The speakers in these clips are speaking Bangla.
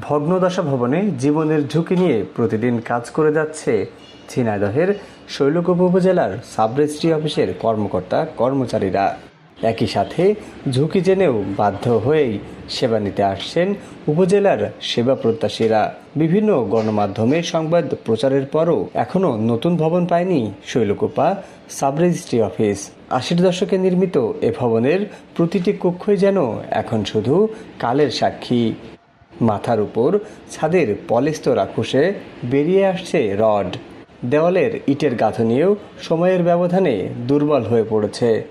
ভগ্নদশা ভবনে জীবনের ঝুঁকি নিয়ে প্রতিদিন কাজ করে যাচ্ছে ঝিনাইদহের শৈলকুপ উপজেলার সাবরেজিস্ট্রি অফিসের কর্মকর্তা, কর্মচারীরা। একই সাথে ঝুঁকি জেনেও বাধ্য হয়েই সেবা নিতে আসছেন উপজেলার সেবা প্রত্যাশীরা। বিভিন্ন গণমাধ্যমে সংবাদ প্রচারের পরও এখনও নতুন ভবন পায়নি শৈলকুপা সাবরেজিস্ট্রি অফিস। আশির দশকে নির্মিত এ ভবনের প্রতিটি কক্ষই যেন এখন শুধু কালের সাক্ষী। মাথার উপর ছাদের পলেস্তর আকুশে বেরিয়ে আসছে রড। দেওয়ালের ইটের গাঁথনিও সময়ের ব্যবধানে দুর্বল হয়ে পড়েছে।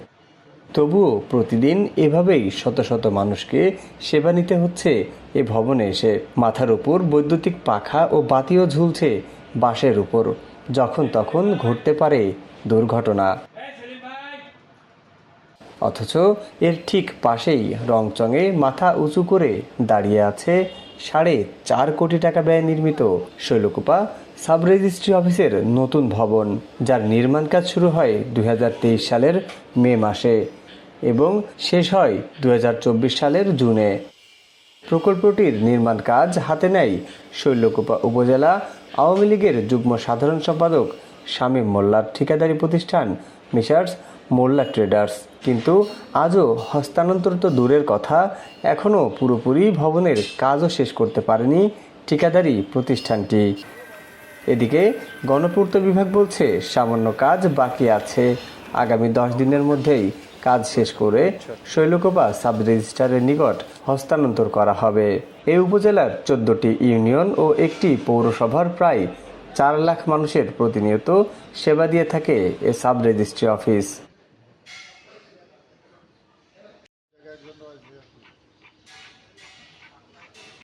তবুও প্রতিদিন এভাবেই শত শত মানুষকে সেবা নিতে হচ্ছে এ ভবনে এসে। মাথার উপর বৈদ্যুতিক পাখা ও বাতিও ঝুলছে বাঁশের উপর। যখন তখন ঘটতে পারে দুর্ঘটনা। অথচ এর ঠিক পাশেই রংচঙে মাথা উঁচু করে দাঁড়িয়ে আছে সাড়ে চার কোটি টাকা ব্যয় নির্মিত শৈলকুপা সাব রেজিস্ট্রি অফিসের নতুন ভবন, যার নির্মাণ কাজ শুরু হয় দু হাজার তেইশ সালের মে মাসে এবং শেষ হয় দুই হাজার চব্বিশ সালের জুনে। প্রকল্পটির নির্মাণ কাজ হাতে নেয় শৈলকুপা উপজেলা আওয়ামী লীগের যুগ্ম সাধারণ সম্পাদক শামীম মোল্লার ঠিকাদারি প্রতিষ্ঠান মিসার্স মোল্লা ট্রেডার্স। কিন্তু আজও হস্তান্তর তো দূরের কথা এখনও পুরোপুরি ভবনের কাজও শেষ করতে পারেনি ঠিকাদারি প্রতিষ্ঠানটি। এদিকে গণপূর্ত বিভাগ বলছে সামান্য কাজ বাকি আছে। আগামী দশ দিনের মধ্যেই কাজ শেষ করে শৈলকোপা সাব রেজিস্ট্রারের নিকট হস্তান্তর করা হবে। এই উপজেলার চোদ্দটি ইউনিয়ন ও একটি পৌরসভার প্রায় চার লাখ মানুষের প্রতিনিয়ত সেবা দিয়ে থাকে এ সাব রেজিস্ট্রি অফিস। разнообразие.